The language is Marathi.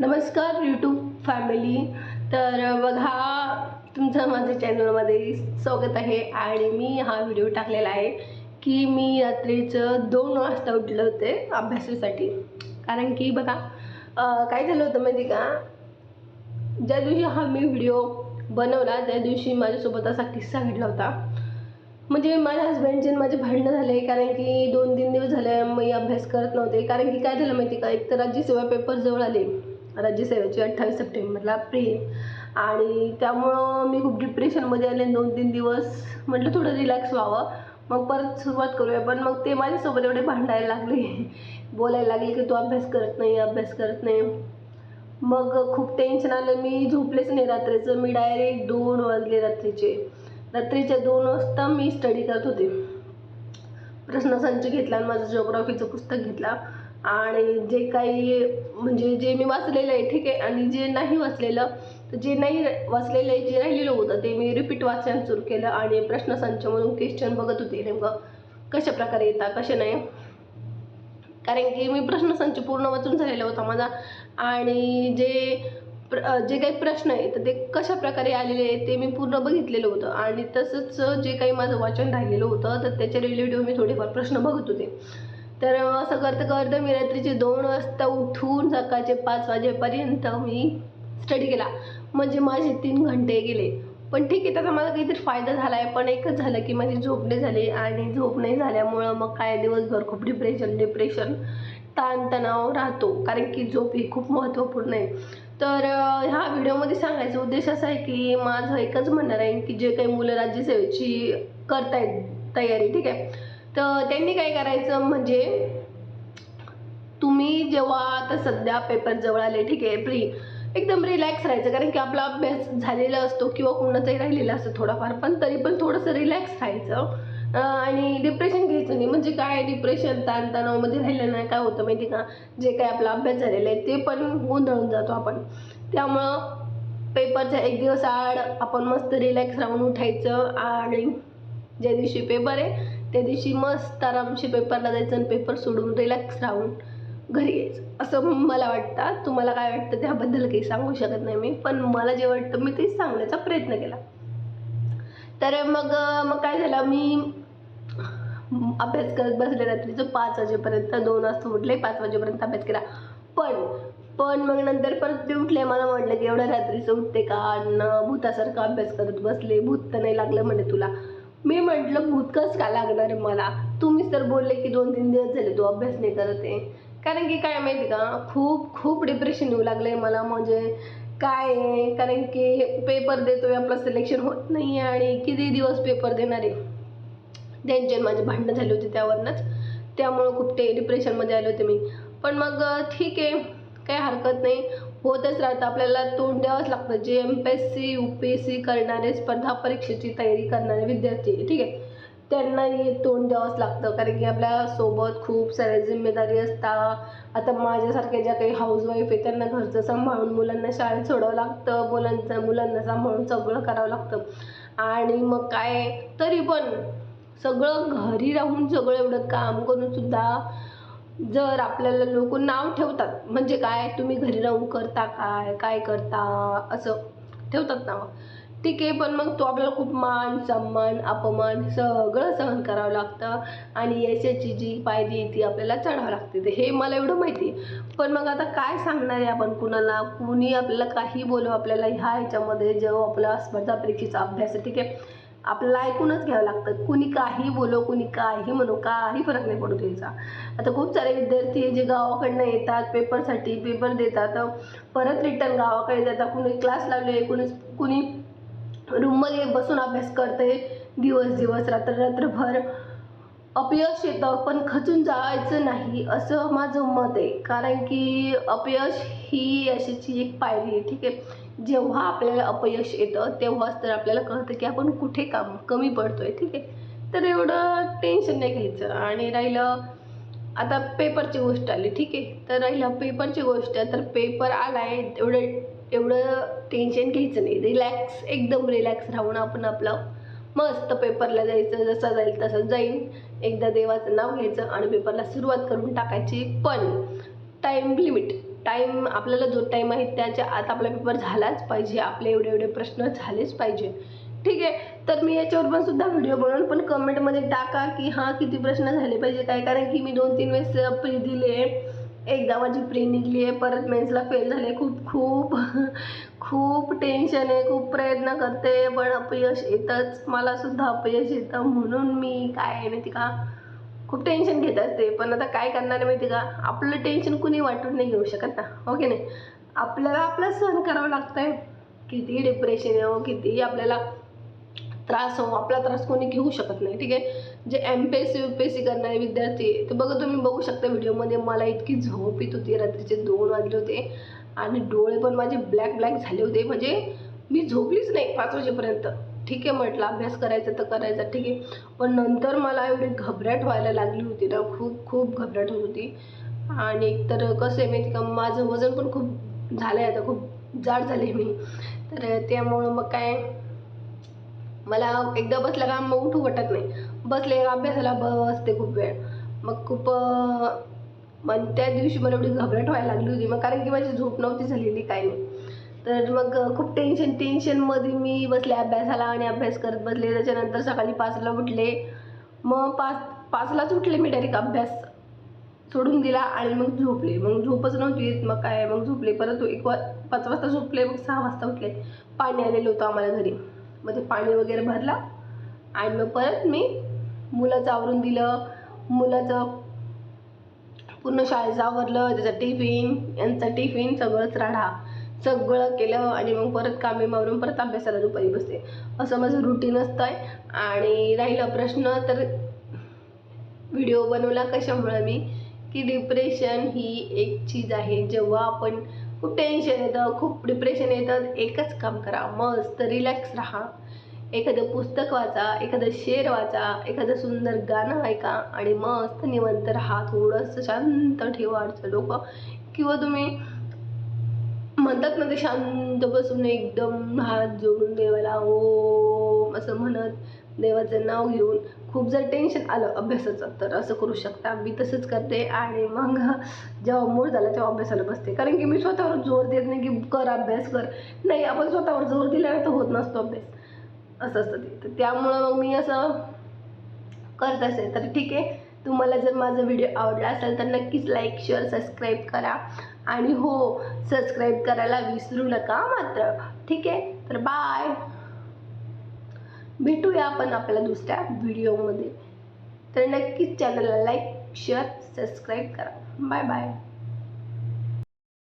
नमस्कार यूट्यूब फॅमिली तर बघा तुमचं माझ्या चॅनलमध्ये स्वागत आहे आणि मी हा व्हिडिओ टाकलेला आहे की मी रात्रीचं दोन वाजता उठले होते अभ्यासासाठी. कारण की बघा काय झालं होतं माहिती का? ज्या दिवशी हा मी व्हिडिओ बनवला त्या दिवशी माझ्यासोबत असा किस्सा घडला होता. म्हणजे माझ्या हस्बंडचे माझे भांडणं झाले कारण की दोन तीन दिवस झाले मी अभ्यास करत नव्हते. कारण की काय झालं माहिती का? एक तर राज्यसेवा पेपर जवळ आले. राज्यसेवेची अठ्ठावीस सप्टेंबरला प्री आणि त्यामुळं मी खूप डिप्रेशनमध्ये आले. दोन तीन दिवस म्हटलं थोडं रिलॅक्स व्हावं. मग परत सुरुवात करूया. पण मग ते माझ्यासोबत एवढे भांडायला लागले. बोलायला लागले की तू अभ्यास करत नाही अभ्यास करत नाही. मग खूप टेन्शन आलं. मी झोपलेच नाही रात्रीचं. मी डायरेक्ट दोन वाजले रात्रीचे. रात्रीच्या दोन वाजता मी स्टडी करत होते. प्रश्नसंच घेतला आणि माझं जिओग्राफीचं पुस्तक घेतला. आणि जे काही म्हणजे जे मी वाचलेलं आहे ठीक आहे? आणि जे नाही वाचलेलं तर जे नाही वाचलेलं आहे जे राहिलेलं होतं ते मी रिपीट वाचन सुरू केलं आणि प्रश्नसंचमधून क्वेश्चन बघत होते. नेमकं कशा प्रकारे येतात कसे नाही? कारण की मी प्रश्नसंच पूर्ण वाचून झालेला होता माझा. आणि जे प्र जे काही प्रश्न आहे तर ते कशा प्रकारे आलेले आहेत ते मी पूर्ण बघितलेलं होतं. आणि तसंच जे काही माझं वाचन राहिलेलं होतं तर त्याच्या रिलेटिव्ह मी थोडेफार प्रश्न बघत होते. तर असं करता करता मी रात्रीचे दोन वाजता उठून सकाळचे पाच वाजेपर्यंत मी स्टडी केला. म्हणजे माझे तीन घंटे गेले. पण ठीक आहे त्याचा मला काहीतरी फायदा झाला आहे पण एकच झालं की माझी झोप नाही झाली आणि झोप नाही झाल्यामुळं मग काय दिवसभर खूप डिप्रेशन डिप्रेशन ताणतणाव राहतो. कारण की झोप ही खूप महत्त्वपूर्ण आहे. तर ह्या व्हिडिओमध्ये सांगायचा उद्देश असा आहे की माझं एकच म्हणणार आहे की जे काही मुलं राज्यसेवेची करतायत तयारी ठीक आहे? तर त्यांनी काय करायचं म्हणजे तुम्ही जेव्हा आता सध्या पेपर जवळ आले ठीक आहे प्री एकदम रिलॅक्स राहायचं. कारण की आपला अभ्यास झालेला असतो किंवा कोणाचाही राहिलेला असतो थोडाफार पण तरी पण थोडंसं रिलॅक्स राहायचं. आणि डिप्रेशन घ्यायचं नाही. म्हणजे काय डिप्रेशन ताणतणावमध्ये राहिलं नाही. काय होतं माहिती का? जे काय आपला अभ्यास झालेला आहे ते पण गोंधळून जातो आपण. त्यामुळं पेपरच्या एक दिवस आड आपण मस्त रिलॅक्स राहून उठायचं. आणि ज्या दिवशी पेपर आहे त्या दिवशी मस्त आरामशी पेपरला जायचं आणि पेपर सोडून रिलॅक्स राहून घरी यायचं. असं मला वाटतं. तुम्हाला काय वाटतं त्याबद्दल काही सांगू शकत नाही मी पण मला जे वाटतं मी तेच सांगण्याचा प्रयत्न केला. तर मग मग काय झालं? मी अभ्यास करत बसले रात्रीचं पाच वाजेपर्यंत. दोन वाजता उठले पाच वाजेपर्यंत अभ्यास केला. पण पण मग नंतर परत ते उठले. मला म्हटलं की एवढ्या रात्रीचं उठते का? न भूतासारखा अभ्यास करत बसले. भूत तर नाही लागलं म्हणे तुला. मी म्हटलं भूत का लागणार आहे मला? तुम्हीच तर बोलले की दोन तीन दिवस झाले तू अभ्यास नाही करत आहे. कारण की काय माहिती का खूप खूप डिप्रेशन येऊ लागलं आहे मला. म्हणजे काय आहे? कारण की पेपर देतोय आपलं सिलेक्शन होत नाही आहे आणि किती दिवस पेपर देणार आहे? त्यांचे माझे भांडणं झाले होते त्यावरनंच. त्यामुळं खूप ते डिप्रेशनमध्ये आले होते मी. पण मग ठीक आहे. काही हरकत नाही. होतच राहतं. आपल्याला तोंड द्यावंच लागतं. जे M P S C U P S C करणारे स्पर्धा परीक्षेची तयारी करणारे विद्यार्थी. ठीक आहे? त्यांनाही तोंड द्यावंच लागतं. कारण की आपल्यासोबत खूप साऱ्या जिम्मेदारी असतात. आता माझ्यासारख्या ज्या काही हाऊसवाईफ आहे त्यांना घरचं सांभाळून मुलांना शाळेत सोडावं लागतं. मुलांचं मुलांना सांभाळून सगळं करावं लागतं. आणि मग काय? तरी पण सगळं घरी राहून सगळं एवढं काम करून सुद्धा जर आपल्याला लोक नाव ठेवतात म्हणजे काय तुम्ही घरी राहून करता काय काय करता असं ठेवतात नाव. ठीक आहे पण मग तो आपल्याला खूप मान सन्मान अपमान सगळं सहन करावं लागतं आणि यशाची जी पायरी आहे ती आपल्याला चढावं लागते. हे मला एवढं माहिती आहे. पण मग आता काय सांगणार आहे आपण कुणाला? कुणी आपल्याला काही बोलू आपल्याला ह्या ह्याच्यामध्ये जेव्हा आपला स्पर्धा परीक्षेचा अभ्यास आहे ठीक आहे? आपल्याला ऐकूनच घ्यावं लागतं. कुणी काही बोलो कुणी काही म्हणू काही फरक नाही पडू द्यायचा. आता खूप सारे विद्यार्थी जे गावाकडनं येतात पेपरसाठी पेपर देतात परत रिटर्न गावाकडे जातात कुणी क्लास लावले कुणी कुणी रूममध्ये बसून अभ्यास करते दिवस दिवस रात्र रात्रभर अपयश येतं पण खचून जायचं नाही असं माझं मत आहे. कारण की अपयश ही यशाची एक पायरी आहे ठीक आहे? जेव्हा आपल्याला अपयश येतं तेव्हाच तर आपल्याला कळतं की आपण कुठे काम कमी पडतो आहे ठीक आहे? तर एवढं टेन्शन नाही घ्यायचं. आणि राहिलं आता पेपरची गोष्ट आली ठीक आहे? तर राहिलं पेपरची गोष्ट तर पेपर आला आहे एवढं एवढं टेन्शन घ्यायचं नाही. रिलॅक्स एकदम रिलॅक्स राहून आपण आपलं मस्त पेपरला जायचं जसं जाईल तसं जाईल. एकदा देवाचं नाव घ्यायचं आणि पेपरला सुरुवात करून टाकायची. पण टाईम लिमिट टाईम आपल्याला जो टाईम आहे त्याच्या आत आपला पेपर झालाच पाहिजे. आपले एवढे एवढे प्रश्न झालेच पाहिजे. ठीक आहे? तर मी याच्यावर पण सुद्धा व्हिडिओ बनवून पण कमेंटमध्ये टाका की हां किती प्रश्न झाले पाहिजे. काय? कारण की मी दोन तीन वेळेस प्री दिले. आहे एकदा माझी प्री निघली आहे परत मेन्सला फेल झाले खूप खूप खूप टेन्शन आहे खूप प्रयत्न करते पण अपयश येतंच. मला सुद्धा अपयश येतं म्हणून मी काय आहे माहिती का? खूप टेन्शन घेत असते. पण आता काय करणार आहे माहिती का? आपलं टेन्शन कुणी वाटून नाही घेऊ शकत ना. हो की नाही? आपल्याला आपलं सहन करावं लागतंय. किती डिप्रेशन येऊ किती आपल्याला त्रास हो आपला त्रास कोणी घेऊ शकत नाही. ठीक आहे? जे M P S C U P S C करणारे विद्यार्थी ते बघा तुम्ही बघू शकता व्हिडिओमध्ये मला इतकी झोप येत होती रात्रीचे दोन वाजले होते आणि डोळे पण माझे ब्लॅक ब्लॅक झाले होते. म्हणजे मी झोपलीच नाही पाच वाजेपर्यंत. ठीक आहे म्हटलं अभ्यास करायचा तर करायचा ठीक आहे. पण नंतर मला एवढी घबराट व्हायला लागली होती ना खूप खूप घबराट होत होती. आणि एकतर कसं आहे माहिती का माझं वजन पण खूप झालं आहे आता खूप जाड झाले मी. तर त्यामुळं मग काय मला एकदा बसल्या का मग उठू वाटत नाही. बसले अभ्यासाला बसते खूप वेळ. मग खूप मग त्या दिवशी मला एवढी घबराट व्हायला लागली होती. मग कारण की माझी झोप नव्हती झालेली काही नाही. तर मग खूप टेन्शन टेन्शनमध्ये मी बसले अभ्यासाला आणि अभ्यास करत बसले. त्याच्यानंतर सकाळी पाचला उठले. मग पाच पाचलाच उठले मी डायरेक्ट अभ्यास सोडून दिला आणि मग झोपले. मग झोपच नव्हती येत. मग काय मग झोपले. परत एक वा पाच वाजता झोपले. मग सहा वाजता उठले. पाणी आलेलं होतं आम्हाला घरी. मग ते पाणी वगैरे भरलं आणि मग परत मी मुलाचं आवरून दिलं मुलाचं पूर्ण शाळेत आवरलं त्याचा टिफिन यांचा टिफिन सगळंच राडा. सगळं केलं आणि मग परत कामे मारून परत अभ्यासाला दुपारी बसते असं माझं रुटीन असतं आहे आणि राहिला प्रश्न तर व्हिडिओ बनवला कशामुळं मी? की डिप्रेशन ही एक चीज आहे. जेव्हा आपण खूप टेन्शन येतं खूप डिप्रेशन येतं एकच काम करा. मस्त रिलॅक्स राहा. एखादं पुस्तक वाचा एखादं शेर वाचा एखादं सुंदर गाणं ऐका आणि मस्त निवंत राहा. थोडंसं शांत ठेवा आमचं डोकं. किंवा तुम्ही म्हणतात ना ते शांत बसून एकदम हात जोडून देवाला ओ असं म्हणत देवाचं नाव घेऊन खूप जर टेन्शन आलं अभ्यासाचं तर असं करू शकता. मी तसंच करते आणि मग जेव्हा मूड झाला तेव्हा अभ्यासाला बसते. कारण की मी स्वतःवर जोर देत नाही की कर अभ्यास कर. नाही आपण स्वतःवर जोर दिल्यावर तर होत नसतो अभ्यास. असं असतं ते. तर त्यामुळं मग मी असं करत असेल. तर ठीक आहे. तुम्हाला जर माझा व्हिडिओ आवडला असेल तर नक्कीच लाईक शेअर सबस्क्राईब करा. आणि हो सबस्क्राईब करायला विसरू नका मात्र. ठीक आहे? तर बाय भेटूया आपण आपल्या दुसऱ्या व्हिडिओमध्ये तर नक्कीच चॅनलला लाईक शेअर सबस्क्राईब करा. Bye bye